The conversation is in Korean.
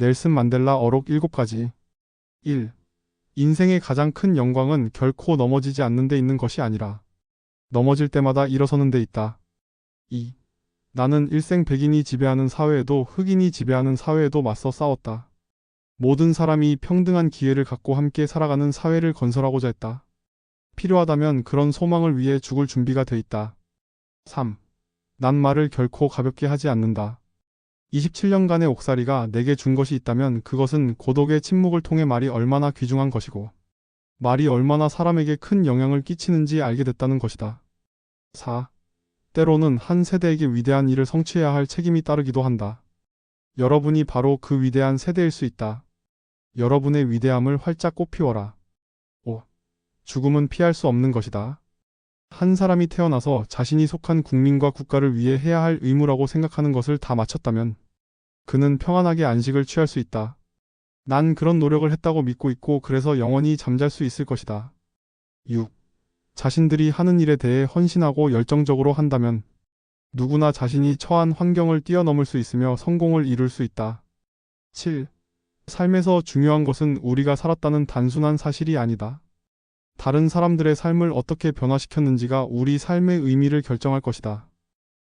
넬슨 만델라 어록 7가지 1. 인생의 가장 큰 영광은 결코 넘어지지 않는 데 있는 것이 아니라 넘어질 때마다 일어서는 데 있다. 2. 나는 일생 백인이 지배하는 사회에도 흑인이 지배하는 사회에도 맞서 싸웠다. 모든 사람이 평등한 기회를 갖고 함께 살아가는 사회를 건설하고자 했다. 필요하다면 그런 소망을 위해 죽을 준비가 돼 있다. 3. 난 말을 결코 가볍게 하지 않는다. 27년간의 옥살이가 내게 준 것이 있다면 그것은 고독의 침묵을 통해 말이 얼마나 귀중한 것이고 말이 얼마나 사람에게 큰 영향을 끼치는지 알게 됐다는 것이다. 4. 때로는 한 세대에게 위대한 일을 성취해야 할 책임이 따르기도 한다. 여러분이 바로 그 위대한 세대일 수 있다. 여러분의 위대함을 활짝 꽃피워라. 5. 죽음은 피할 수 없는 것이다. 한 사람이 태어나서 자신이 속한 국민과 국가를 위해 해야 할 의무라고 생각하는 것을 다 마쳤다면 그는 평안하게 안식을 취할 수 있다. 난 그런 노력을 했다고 믿고 있고 그래서 영원히 잠잘 수 있을 것이다. 6. 자신들이 하는 일에 대해 헌신하고 열정적으로 한다면 누구나 자신이 처한 환경을 뛰어넘을 수 있으며 성공을 이룰 수 있다. 7. 삶에서 중요한 것은 우리가 살았다는 단순한 사실이 아니다. 다른 사람들의 삶을 어떻게 변화시켰는지가 우리 삶의 의미를 결정할 것이다.